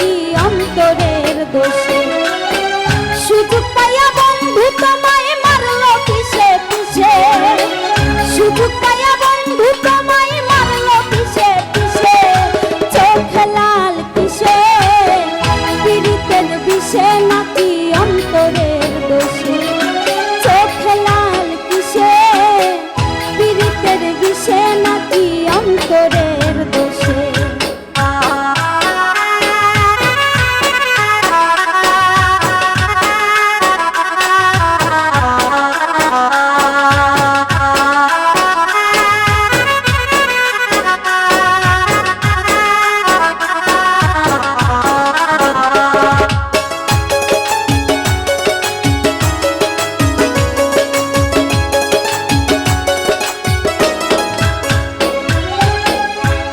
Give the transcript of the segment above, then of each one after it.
কি অন্তরের দোষ।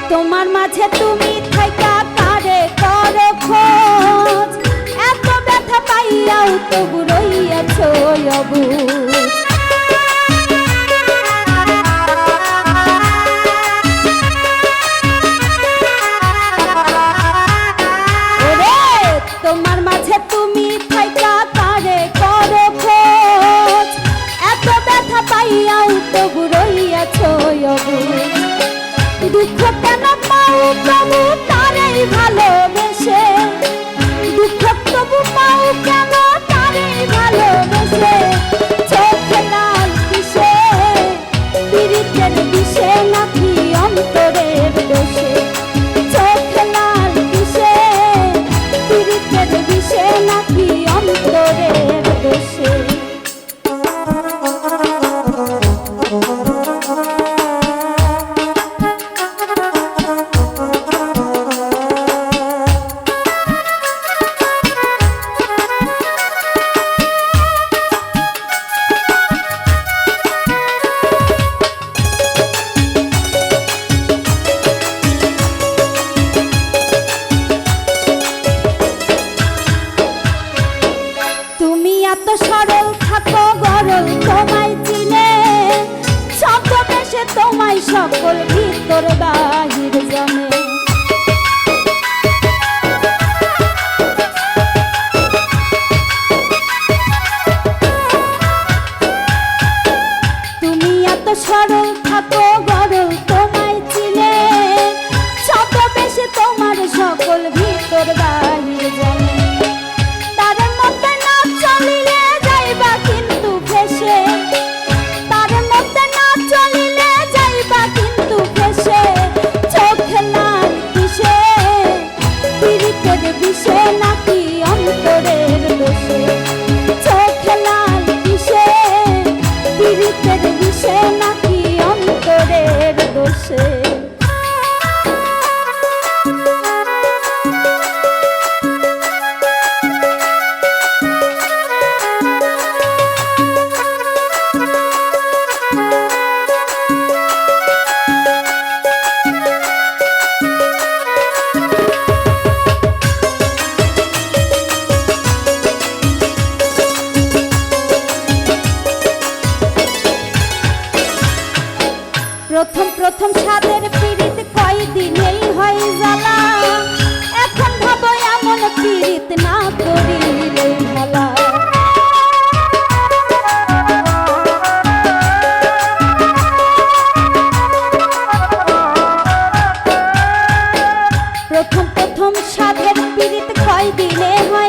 তোমার মাঝে তুমি থাইকা কারে করো খোঁজ? এত ব্যথা পাইয়াও তবু রইয়াছ অবুজ সকল ভিতর বাহির জানে তুমি এত সরল থাকো গরল প্রথম প্রথম সাধের পীড়িত ক্ষয় দিলে হয়